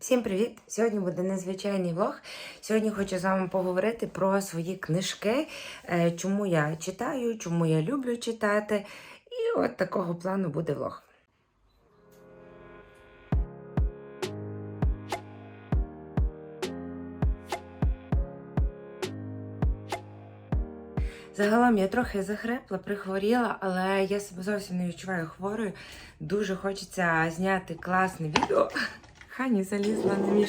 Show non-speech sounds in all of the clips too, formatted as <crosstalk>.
Всім привіт! Сьогодні буде незвичайний влог. Сьогодні хочу з вами поговорити про свої книжки, е, чому я читаю, чому я люблю читати. І от такого плану буде влог. Загалом я трохи захрепла, прихворіла, але я себе зовсім не відчуваю хворою. Дуже хочеться зняти класне відео. Хані залізла на мій.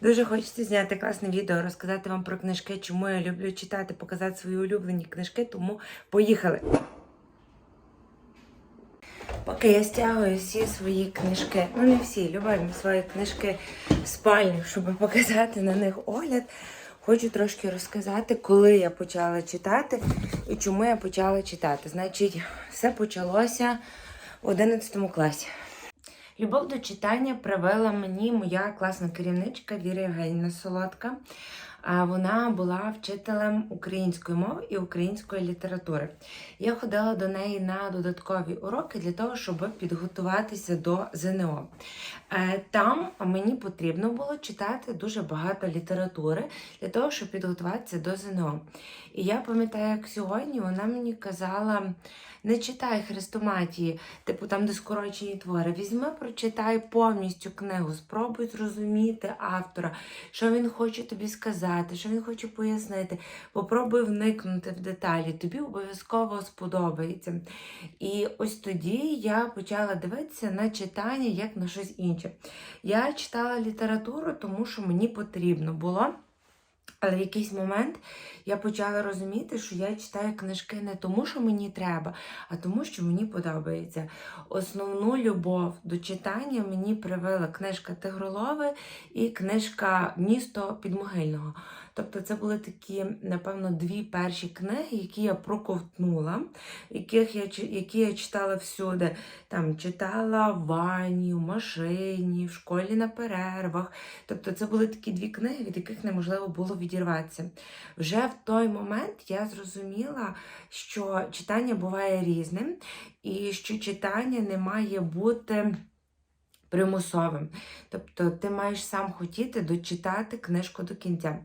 Дуже хочеться зняти класне відео, розказати вам про книжки, чому я люблю читати, показати свої улюблені книжки, тому поїхали. Поки я стягую всі свої книжки, ну не всі, любимі свої книжки в спальню, щоб показати на них огляд. Хочу трошки розказати, коли я почала читати і чому я почала читати. Значить, все почалося в 11 класі. Любов до читання привела мені моя класна керівничка Віра Євгенівна Солодка. Вона була вчителем української мови і української літератури. Я ходила до неї на додаткові уроки для того, щоб підготуватися до ЗНО. Е, Там мені потрібно було читати дуже багато літератури для того, щоб підготуватися до ЗНО. І я пам'ятаю, як сьогодні вона мені казала: не читай хрестоматії, типу там, де скорочені твори. Візьми, прочитай повністю книгу, спробуй зрозуміти автора, що він хоче тобі сказати, що він хоче пояснити. Попробуй вникнути в деталі, тобі обов'язково сподобається. І ось тоді я почала дивитися на читання як на щось інше. Я читала літературу, тому що мені потрібно було. Але в якийсь момент я почала розуміти, що я читаю книжки не тому, що мені треба, а тому, що мені подобається. Основну любов до читання мені привела книжка Тигролови і книжка Місто Підмогильного. Тобто це були такі, напевно, дві перші книги, які я проковтнула, яких я, які я читала всюди. Там читала в ванні, в машині, в школі на перервах. Тобто це були такі дві книги, від яких неможливо було відірватися. Вже в той момент я зрозуміла, що читання буває різним, і що читання не має бути. Примусовим. Тобто ти маєш сам хотіти дочитати книжку до кінця.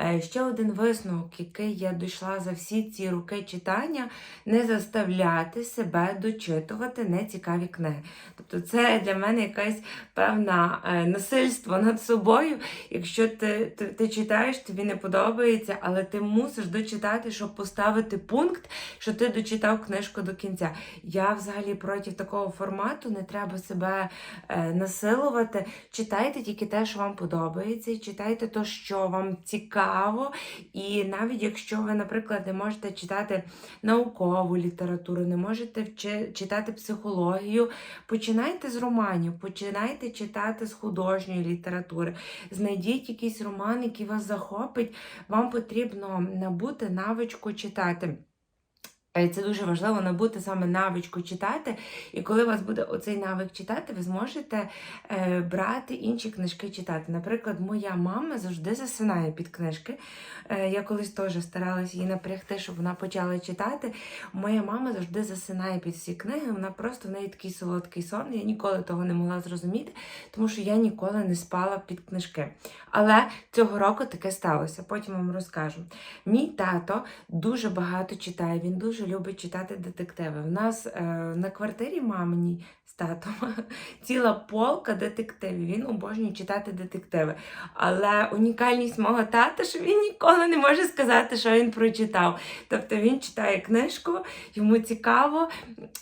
Е, Ще один висновок, який я дійшла за всі ці роки читання, не заставляти себе дочитувати нецікаві книги. Тобто це для мене якась певна е, насильство над собою. Якщо ти, ти, ти читаєш, тобі не подобається, але ти мусиш дочитати, щоб поставити пункт, що ти дочитав книжку до кінця. Я взагалі проти такого формату не треба себе. Е, насилувати. Читайте тільки те, що вам подобається, і читайте те, що вам цікаво. І навіть якщо ви, наприклад, не можете читати наукову літературу, не можете читати психологію, починайте з романів, починайте читати з художньої літератури. Знайдіть якийсь роман, який вас захопить. Вам потрібно набути навичку читати. Е, Це дуже важливо набути саме навичку читати. І коли у вас буде оцей навик читати, ви зможете е, брати інші книжки читати. Наприклад, моя мама завжди засинає під книжки. Е, я колись теж старалася її напрягти, щоб вона почала читати. Моя мама завжди засинає під всі книги. Вона просто в неї такий солодкий сон. Я ніколи того не могла зрозуміти, тому що я ніколи не спала під книжки. Але цього року таке сталося. Потім вам розкажу. Мій тато дуже багато читає. Він дуже любить читати детективи. У нас е, на квартирі маминій з татом <laughs> ціла полка детективів. Він обожнює читати детективи. Але унікальність мого тата, що він ніколи не може сказати, що він прочитав. Тобто він читає книжку, йому цікаво,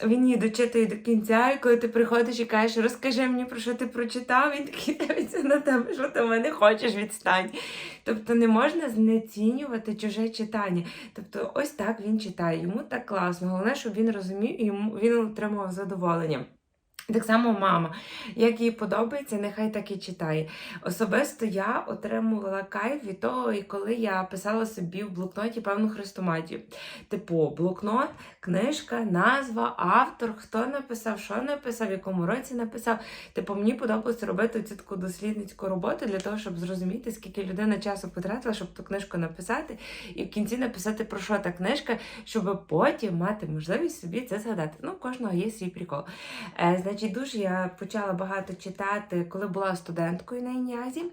він її дочитує до кінця, і коли ти приходиш і кажеш, розкажи мені про що ти прочитав, він такий дивиться на тебе, що ти мене хочеш, відстань. Тобто не можна знецінювати чуже читання. Тобто, ось так він читає. Йому так класно. Головне, щоб він розумів і він отримував задоволення. Так само мама, як їй подобається, нехай так і читає. Особисто я отримувала кайф від того, коли я писала собі в блокноті певну хрестоматію. Типу, блокнот, книжка, назва, автор, хто написав, що написав, в якому році написав. Типу, мені подобалося робити цю таку дослідницьку роботу для того, щоб зрозуміти, скільки людина часу потратила, щоб ту книжку написати, і в кінці написати про що та книжка, щоб потім мати можливість собі це згадати. Ну, у кожного є свій прикол. Е, значить, Значить, дуже я почала багато читати, коли була студенткою на Інязі.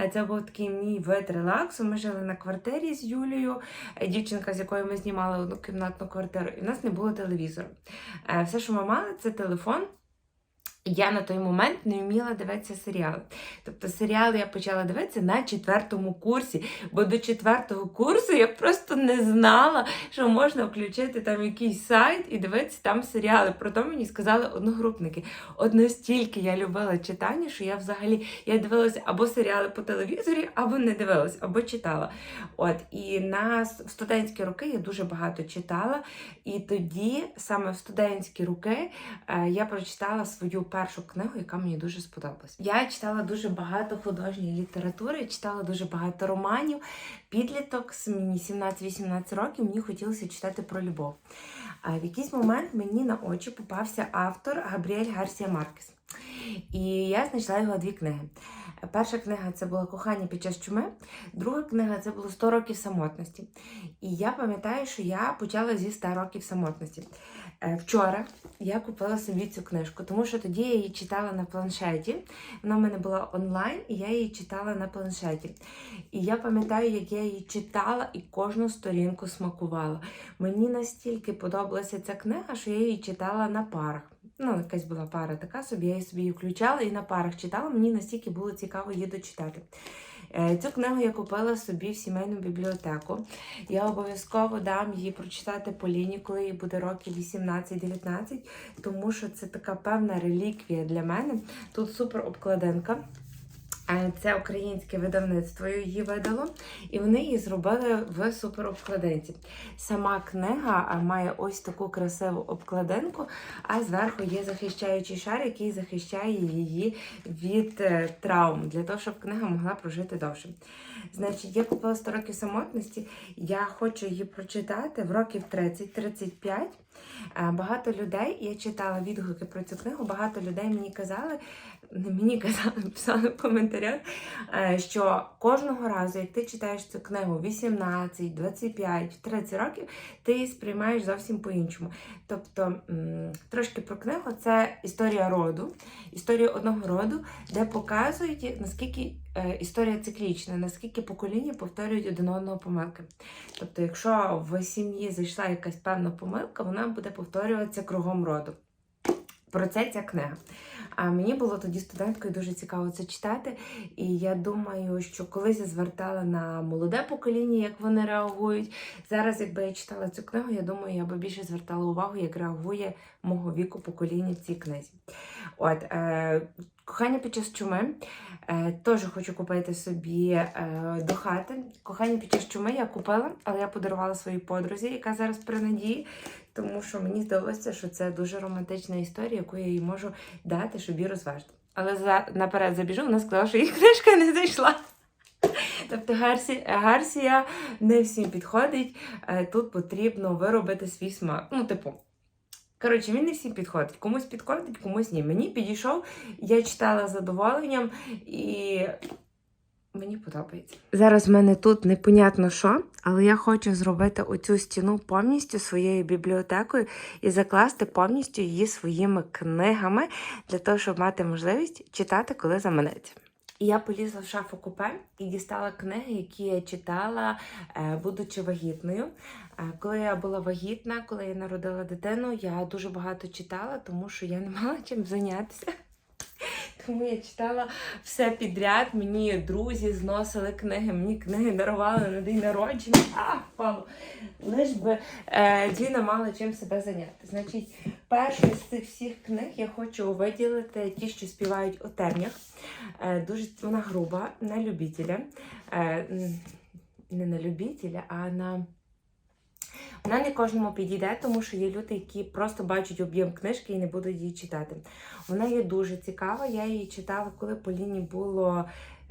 Е, Це був такий мій вид релаксу. Ми жили на квартирі з Юлією, е, дівчинка, з якою ми знімали одну кімнатну квартиру, і в нас не було телевізору. Е, Все, що ми мали, це телефон. Я на той момент не вміла дивитися серіали. Тобто серіали я почала дивитися на четвертому курсі, бо до четвертого курсу я просто не знала, що можна включити там якийсь сайт і дивитися там серіали. Проте мені сказали одногрупники. От настільки я любила читання, що я взагалі я дивилася або серіали по телевізорі, або не дивилася, або читала. От і на в студентські роки я дуже багато читала. І тоді, саме в студентські роки, е, я прочитала свою першу книгу, яка мені дуже сподобалась. Я читала дуже багато художньої літератури, читала дуже багато романів. Підліток з мені 17-18 років мені хотілося читати про любов. А в якийсь момент мені на очі попався автор Габріель Гарсія Маркес. І я знайшла його дві книги. Перша книга це була Кохання під час чуми, друга книга це було 100 років самотності. І я пам'ятаю, що я почала зі 100 років самотності. Е, Вчора я купила собі цю книжку, тому що тоді я її читала на планшеті. Вона в мене була онлайн, і я її читала на планшеті. І я пам'ятаю, як я її читала і кожну сторінку смакувала. Мені настільки подобалася ця книга, що я її читала на парах. Ну, якась була пара така собі, я її собі включала і на парах читала. Мені настільки було цікаво її дочитати. Е, Цю книгу я купила собі в сімейну бібліотеку. Я обов'язково дам її прочитати Поліні, коли їй буде років 18-19, тому що це така певна реліквія для мене. Тут супер обкладинка. Це українське видавництво її видало, і вони її зробили в суперобкладинці. Сама книга має ось таку красиву обкладинку, а зверху є захищаючий шар, який захищає її від е, травм, для того, щоб книга могла прожити довше. Значить, я купила 100 років самотності. Я хочу її прочитати в років 30-35. Е, Багато людей, я читала відгуки про цю книгу, багато людей мені казали, не мені казали, <laughs> писали в коментарях, е, що кожного разу, як ти читаєш цю книгу 18, 25, 30 років, ти її сприймаєш зовсім по-іншому. Тобто, трошки про книгу це історія роду, історія одного роду, де показують, наскільки е, історія циклічна, наскільки покоління повторюють один одного помилки. Тобто, якщо в сім'ї зайшла якась певна помилка, вона буде повторюватися кругом роду. Про це ця книга. А мені було тоді студенткою дуже цікаво це читати. І я думаю, що колись я звертала на молоде покоління, як вони реагують. Зараз, якби я читала цю книгу, я думаю, я би більше звертала увагу, як реагує мого віку покоління в цій книзі. От, е, кохання під час чуми. Е, теж хочу купити собі е, до хати. Кохання під час чуми я купила, але я подарувала своїй подрузі, яка зараз при надії, тому що мені здалося, що це дуже романтична історія, яку я їй можу дати, щоб її розважити. Але за, наперед забіжу, вона сказала, що її <laughs> книжка не зайшла. Тобто Гарсі, Гарсія не всім підходить. Е, Тут потрібно виробити свій смак. Ну, типу. Коротше, він не всім підходить. Комусь підходить, комусь ні. Мені підійшов, я читала задоволенням і мені подобається. Зараз в мене тут непонятно що, але я хочу зробити оцю стіну повністю своєю бібліотекою і закласти повністю її своїми книгами для того, щоб мати можливість читати, коли заманеться. І я полізла в шафу купе і дістала книги, які я читала, е, будучи вагітною. Е, Коли я була вагітна, коли я народила дитину, я дуже багато читала, тому що я не мала чим зайнятися. <laughs> Тому я читала все підряд. Мені друзі зносили книги, мені книги дарували на день народження. А, впало. Лиш би е, Діна мала чим себе зайняти. Значить, першу з цих всіх книг я хочу виділити ті, що співають у тернях. Е, дуже вона груба, на любителя. Е, не на любителя, а на. Вона не кожному підійде, тому що є люди, які просто бачать об'єм книжки і не будуть її читати. Вона є дуже цікава. Я її читала, коли Поліні було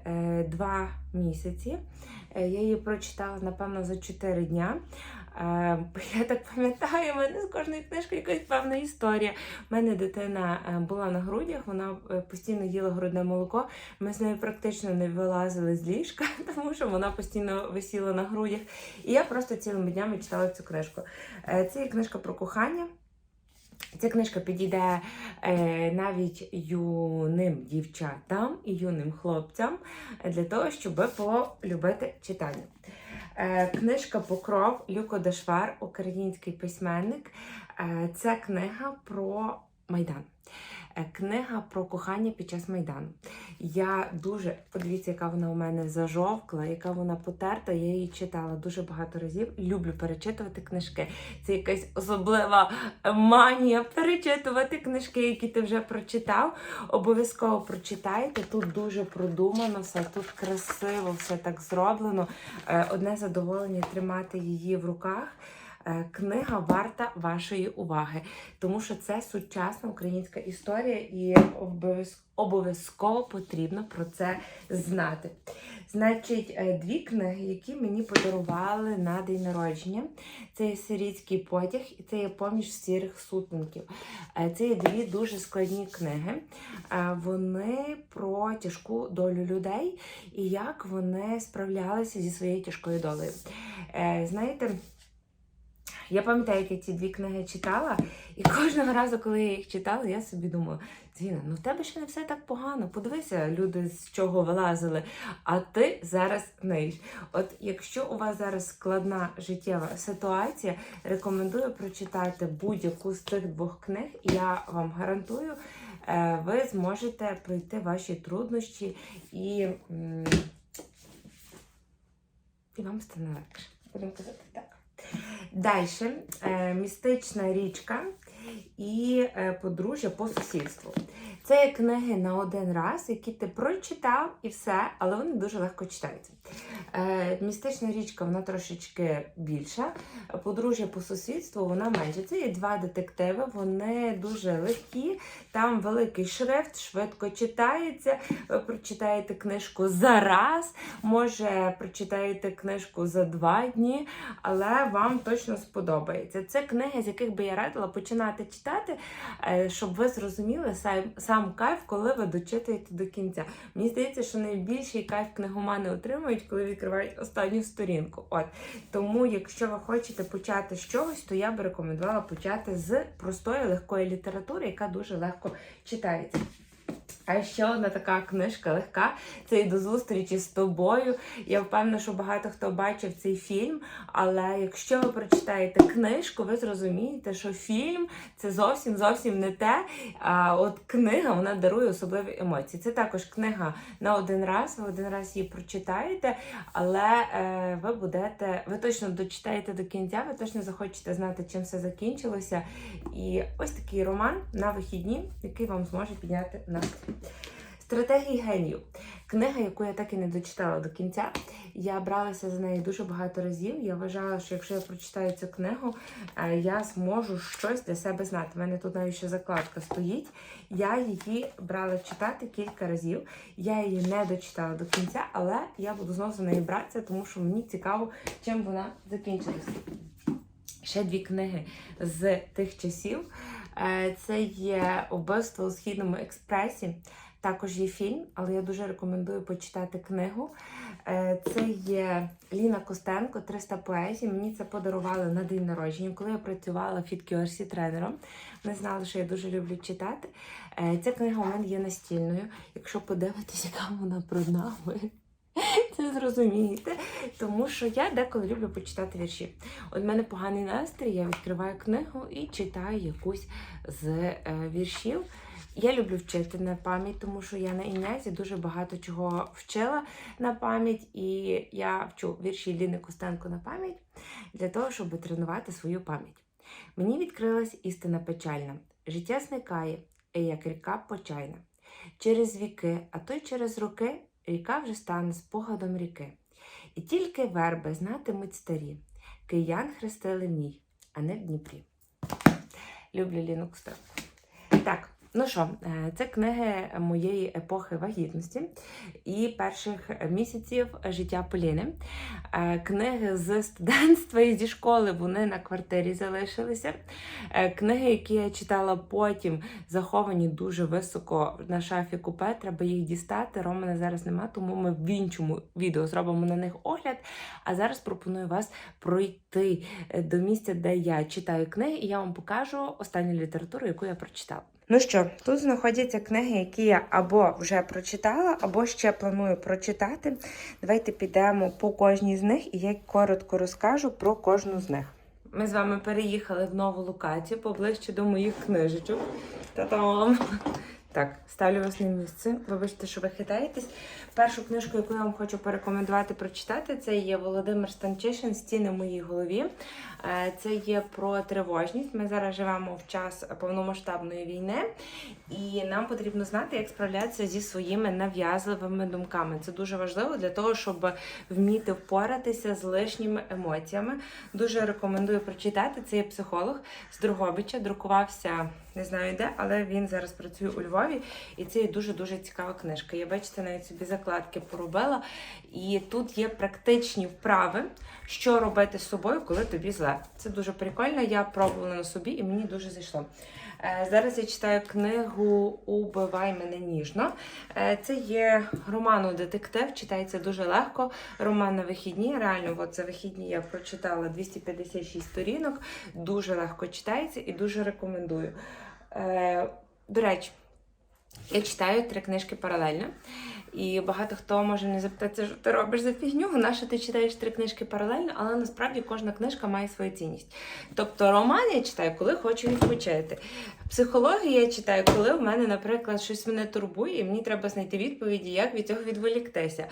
е, два місяці. Е, я її прочитала, напевно, за 4 дня. Я так пам'ятаю, в мене з кожної книжки якась певна історія. У мене дитина е, була на грудях, вона е, постійно їла грудне молоко. Ми з нею практично не вилазили з ліжка, <laughs> тому що вона постійно висіла на грудях. І я просто цілими днями читала цю книжку. Е, Це є книжка про кохання. Ця книжка підійде е, навіть юним дівчатам і юним хлопцям для того, щоб полюбити читання. Е, книжка Покров Люко Дешвар, український письменник. Е, це книга про Майдан. Е, Книга про кохання під час Майдану. Я дуже подивіться, яка вона у мене зажовкла, яка вона потерта. Я її читала дуже багато разів. Люблю перечитувати книжки. Це якась особлива манія перечитувати книжки, які ти вже прочитав. Обов'язково прочитайте. Тут дуже продумано все, тут красиво, все так зроблено. Е, Одне задоволення тримати її в руках. Е, Книга варта вашої уваги, тому що це сучасна українська історія, і обов'язково потрібно про це знати. Значить, е, дві книги, які мені подарували на день народження. Це є сирійський потяг і це є поміж сірих сутників. Е, Це є дві дуже складні книги. Вони про тяжку долю людей і як вони справлялися зі своєю тяжкою долею. Знаєте, я пам'ятаю, як я ці дві книги читала, і кожного разу, коли я їх читала, я собі думала, Звіна, ну в тебе ще не все так погано. Подивися, люди з чого вилазили, а ти зараз книж. От якщо у вас зараз складна життєва ситуація, рекомендую прочитати будь-яку з цих двох книг. і Я вам гарантую, е, ви зможете пройти ваші труднощі і, і вам стане легше. Будемо казати так. Далі е, містична річка і е, подружжя по сусідству. Це є книги на один раз, які ти прочитав і все, але вони дуже легко читаються. Е, містична річка вона трошечки більша. Подружжя по сусідству вона менша. Це є два детективи, вони дуже легкі. Там великий шрифт, швидко читається. Ви прочитаєте книжку за раз, може прочитаєте книжку за два дні, але вам точно сподобається. Це книги, з яких би я радила починати читати, е, щоб ви зрозуміли сам, сам кайф, коли ви дочитуєте до кінця. Мені здається, що найбільший кайф книгомани отримують, коли відкривають останню сторінку. От тому, якщо ви хочете почати з чогось, то я би рекомендувала почати з простої легкої літератури, яка дуже легко читається. А ще одна така книжка легка це і до зустрічі з тобою. Я впевнена, що багато хто бачив цей фільм. Але якщо ви прочитаєте книжку, ви зрозумієте, що фільм це зовсім зовсім не те. А от книга вона дарує особливі емоції. Це також книга на один раз. Ви один раз її прочитаєте, але е, ви будете, ви точно дочитаєте до кінця, ви точно захочете знати, чим все закінчилося. І ось такий роман на вихідні, який вам зможе підняти настрій. Стратегії генію. Книга, яку я так і не дочитала до кінця. Я бралася за неї дуже багато разів. Я вважала, що якщо я прочитаю цю книгу, е, я зможу щось для себе знати. У мене тут навіть ще закладка стоїть. Я її брала читати кілька разів. Я її не дочитала до кінця, але я буду знову за неї братися, тому що мені цікаво, чим вона закінчилася. Ще дві книги з тих часів. Е, Це є Убивство у Східному експресі. Також є фільм, але я дуже рекомендую почитати книгу. Е, Це є Ліна Костенко, 300 поезій. Мені це подарували на день народження, коли я працювала фіткіорсі тренером. Вони знали, що я дуже люблю читати. Е, Ця книга у мене є настільною. Якщо подивитись, яка вона брудна, ви <laughs> це зрозумієте. Тому що я деколи люблю почитати вірші. От в мене поганий настрій, я відкриваю книгу і читаю якусь з е, віршів. Я люблю вчити на пам'ять, тому що я на ім'язі дуже багато чого вчила на пам'ять, і я вчу вірші Ліни Костенко на пам'ять для того, щоб тренувати свою пам'ять. Мені відкрилась істина печальна. Життя зникає, як ріка почайна. Через віки, а то й через роки, ріка вже стане спогадом ріки. І тільки верби знатимуть старі, киян хрестили в ній, а не в Дніпрі. Люблю Ліну Костенко. Так, Ну що, е, це книги моєї епохи вагітності і перших місяців життя Поліни. Е, Книги з студентства і зі школи вони на квартирі залишилися. Е, Книги, які я читала потім, заховані дуже високо на шафі купе. Треба їх дістати. Романа зараз нема, тому ми в іншому відео зробимо на них огляд. А зараз пропоную вас пройти до місця, де я читаю книги, і я вам покажу останню літературу, яку я прочитала. Ну що, тут знаходяться книги, які я або вже прочитала, або ще планую прочитати. Давайте підемо по кожній з них, і я коротко розкажу про кожну з них. Ми з вами переїхали в нову локацію поближче до моїх книжечок. Та-дам! Так, ставлю вас на місце. Вибачте, що ви хитаєтесь. Першу книжку, яку я вам хочу порекомендувати прочитати, це є Володимир Станчишин Стіни в моїй голові. Е, Це є про тривожність. Ми зараз живемо в час повномасштабної війни, і нам потрібно знати, як справлятися зі своїми нав'язливими думками. Це дуже важливо для того, щоб вміти впоратися з лишніми емоціями. Дуже рекомендую прочитати. Це є психолог з Другобича, друкувався. Не знаю де, але він зараз працює у Львові, і це є дуже дуже цікава книжка. Я бачите, навіть собі закладки поробила. І тут є практичні вправи, що робити з собою, коли тобі зле. Це дуже прикольно. Я пробувала на собі і мені дуже зайшло. Е, Зараз я читаю книгу Убивай мене ніжно. Е, Це є роману детектив, читається дуже легко. Роман на вихідні. Реально, от за вихідні я прочитала 256 сторінок. Дуже легко читається і дуже рекомендую. Е, До речі, я читаю три книжки паралельно. І багато хто може не запитати, що ти робиш за фігню, нащо ти читаєш три книжки паралельно, але насправді кожна книжка має свою цінність. Тобто роман я читаю, коли хочу відпочити. Психологію я читаю, коли в мене, наприклад, щось мене турбує, і мені треба знайти відповіді, як від цього відволіктися.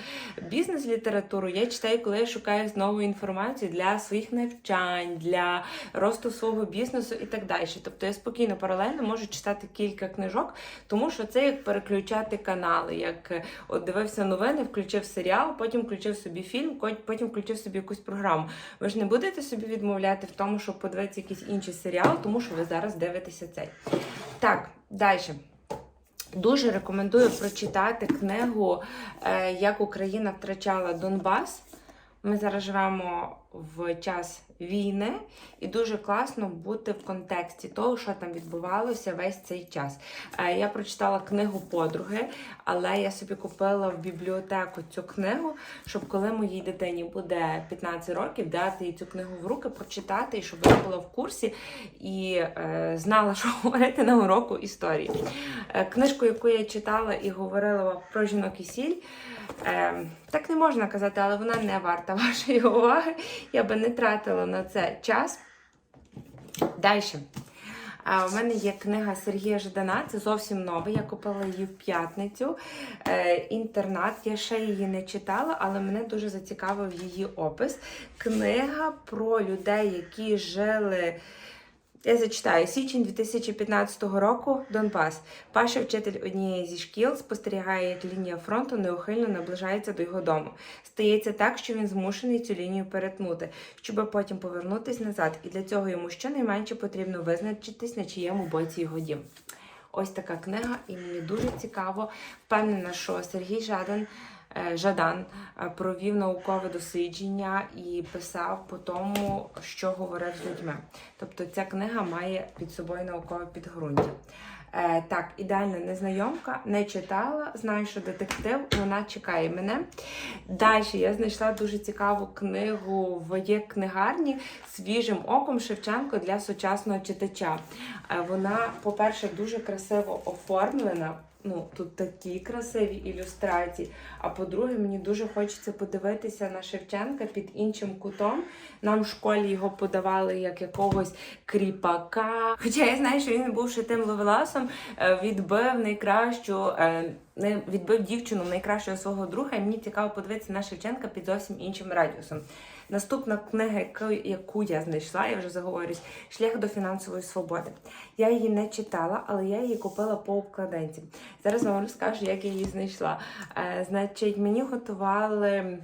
Бізнес-літературу я читаю, коли я шукаю знову інформацію для своїх навчань, для росту свого бізнесу і так далі. Тобто я спокійно паралельно можу читати кілька книжок, тому що це як переключати канали, як дивився новини, включив серіал, потім включив собі фільм, потім включив собі якусь програму. Ви ж не будете собі відмовляти в тому, щоб подивитися якийсь інший серіал, тому що ви зараз дивитеся цей. Так, далі. Дуже рекомендую прочитати книгу е, Як Україна втрачала Донбас. Ми зараз живемо в час війни, і дуже класно бути в контексті того, що там відбувалося весь цей час. Е, Я прочитала книгу подруги, але я собі купила в бібліотеку цю книгу, щоб коли моїй дитині буде 15 років, дати їй цю книгу в руки, прочитати, і щоб вона була в курсі і е, знала, що <laughs> говорити на уроку історії. Е, книжку, яку я читала і говорила про жінок і сіль. Е, так не можна казати, але вона не варта <laughs> вашої уваги. Я би не тратила на це час. Далі. А, у мене є книга Сергія Ждана, це зовсім нова. Я купила її в п'ятницю. Е, інтернат. Я ще її не читала, але мене дуже зацікавив її опис. Книга про людей, які жили. Я зачитаю січень 2015 року. Донбас. Паша, вчитель однієї зі шкіл, спостерігає, як лінія фронту неухильно наближається до його дому. Стається так, що він змушений цю лінію перетнути, щоб потім повернутись назад. І для цього йому щонайменше потрібно визначитись, на чиєму боці його дім. Ось така книга, і мені дуже цікаво. Впевнена, що Сергій Жадан. Е, Жадан е, провів наукове дослідження і писав по тому, що говорив з людьми. Тобто ця книга має під собою наукове підґрунтя. Е, так, ідеальна незнайомка, не читала, знаю, що детектив, вона чекає мене. Далі я знайшла дуже цікаву книгу в є книгарні свіжим оком Шевченко для сучасного читача. Вона, по-перше, дуже красиво оформлена. Ну, тут такі красиві ілюстрації. А по-друге, мені дуже хочеться подивитися на Шевченка під іншим кутом. Нам в школі його подавали як якогось кріпака. Хоча я знаю, що він, бувши тим ловеласом, е, відбив найкращу, е, не відбив дівчину найкращого свого друга. І мені цікаво подивитися на Шевченка під зовсім іншим радіусом. Наступна книга, яку, я знайшла, я вже заговорюсь, шлях до фінансової свободи. Я її не читала, але я її купила по обкладинці. Зараз вам розкажу, як я її знайшла. Е, значить, мені готували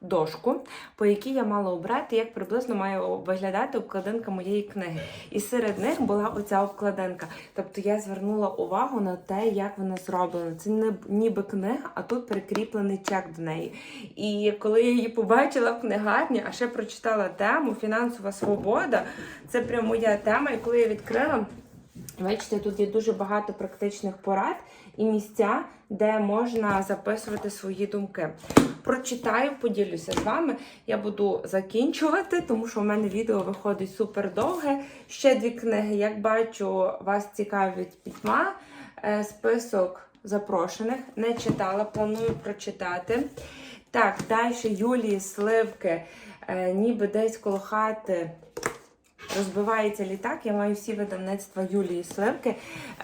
дошку, по якій я мала обрати, як приблизно має виглядати обкладинка моєї книги. І серед них була оця обкладинка. Тобто я звернула увагу на те, як вона зроблена. Це не ніби книга, а тут прикріплений чек до неї. І коли я її побачила в книгарні, а ще прочитала тему Фінансова свобода, це прям моя тема. І коли я відкрила. Бачите, тут є дуже багато практичних порад і місця, де можна записувати свої думки. Прочитаю, поділюся з вами. Я буду закінчувати, тому що в мене відео виходить супер довге. Ще дві книги. Як бачу, вас цікавить пітьма. Е, Список запрошених. Не читала, планую прочитати. Так, далі Юлії Сливки, е, ніби десь коло хати. Розбивається літак. Я маю всі видавництва Юлії Сливки.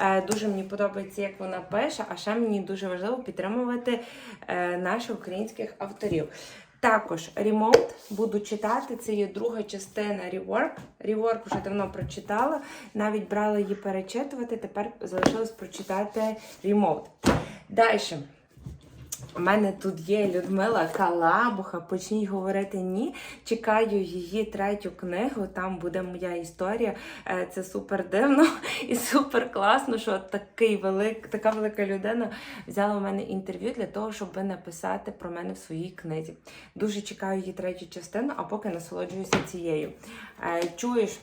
Е, дуже мені подобається, як вона пише, а ще мені дуже важливо підтримувати е, наших українських авторів. Також ремоут буду читати. Це є друга частина Rework. Rework вже давно прочитала. Навіть брала її перечитувати. Тепер залишилось прочитати ремоут. Далі. У мене тут є Людмила Калабуха, почніть говорити ні. Чекаю її третю книгу. Там буде моя історія. Е, Це супер дивно <laughs> і супер класно, що такий велик, така велика людина взяла у мене інтерв'ю для того, щоб написати про мене в своїй книзі. Дуже чекаю її третю частину, а поки насолоджуюся цією. Е, Чуєш?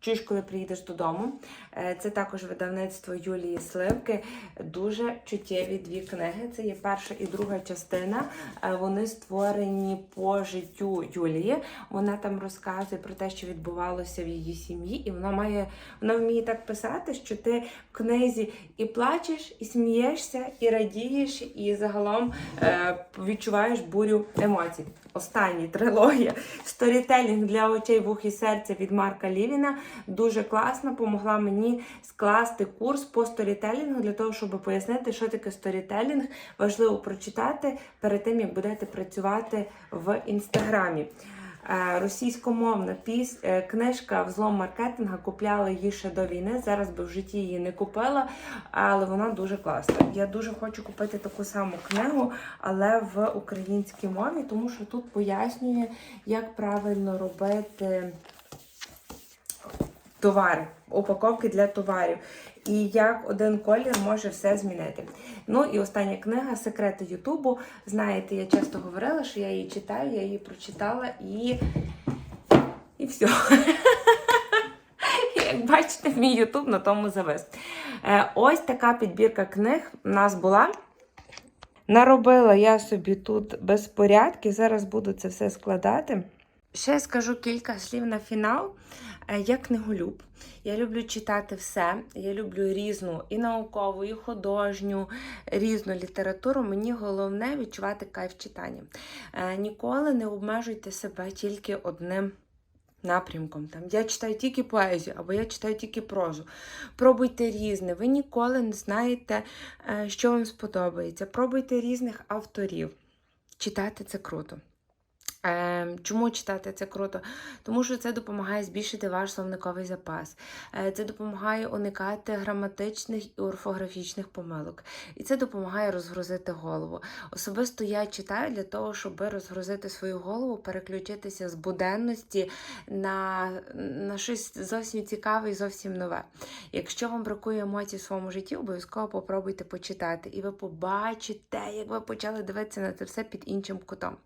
Чуєш, коли приїдеш додому. Е, Це також видавництво Юлії Сливки. Дуже чуттєві дві книги. Це є перша і друга частина. Е, Вони створені по життю Юлії. Вона там розказує про те, що відбувалося в її сім'ї, і вона має вона вміє так писати, що ти в книзі і плачеш, і смієшся, і радієш, і загалом е, відчуваєш бурю емоцій. Останній трилогія сторітелінг для очей, вух і серця від Марка Лівіна дуже класно, помогла мені скласти курс по сторітелінгу для того, щоб пояснити, що таке сторітелінг. Важливо прочитати перед тим, як будете працювати в інстаграмі. Е, Російськомовна піс... е, книжка Взлом маркетинга купляла її ще до війни. Зараз би в житті її не купила, але вона дуже класна. Я дуже хочу купити таку саму книгу, але в українській мові, тому що тут пояснює, як правильно робити товари, упаковки для товарів. І як один колір може все змінити. Ну і остання книга Секрети Ютубу. Знаєте, я часто говорила, що я її читаю, я її прочитала і. І все. <laughs> Як бачите, мій Ютуб на тому завис. Е, Ось така підбірка книг у нас була. Наробила я собі тут безпорядки. Зараз буду це все складати. Ще скажу кілька слів на фінал. Е, Я книголюб. Я люблю читати все. Я люблю різну і наукову, і художню, різну літературу. Мені головне відчувати кайф читання. Е, Ніколи не обмежуйте себе тільки одним. Напрямком там я читаю тільки поезію, або я читаю тільки прозу. Пробуйте різне. Ви ніколи не знаєте, е, що вам сподобається. Пробуйте різних авторів. Читати це круто. Е, Чому читати це круто? Тому що це допомагає збільшити ваш словниковий запас. Е, Це допомагає уникати граматичних і орфографічних помилок. І це допомагає розгрузити голову. Особисто я читаю для того, щоб розгрузити свою голову, переключитися з буденності на, на щось зовсім цікаве і зовсім нове. Якщо вам бракує емоцій в своєму житті, обов'язково попробуйте почитати, і ви побачите, як ви почали дивитися на це все під іншим кутом.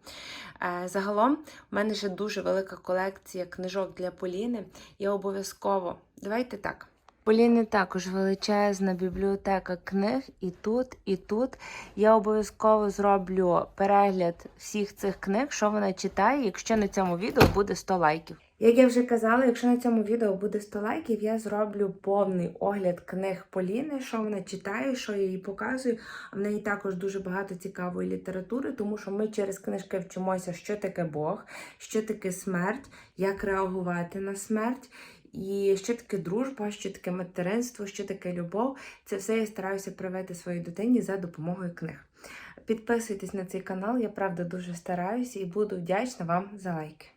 Е, Загалом, в мене ще дуже велика колекція книжок для Поліни. Я обов'язково, давайте так. Поліни також величезна бібліотека книг і тут, і тут. Я обов'язково зроблю перегляд всіх цих книг, що вона читає, якщо на цьому відео буде 100 лайків. Як я вже казала, якщо на цьому відео буде 100 лайків, я зроблю повний огляд книг Поліни, що вона читає, що я їй показую. В неї також дуже багато цікавої літератури, тому що ми через книжки вчимося, що таке Бог, що таке смерть, як реагувати на смерть. І що таке дружба, що таке материнство, що таке любов. Це все я стараюся привити своїй дитині за допомогою книг. Підписуйтесь на цей канал, я правда дуже стараюся і буду вдячна вам за лайки.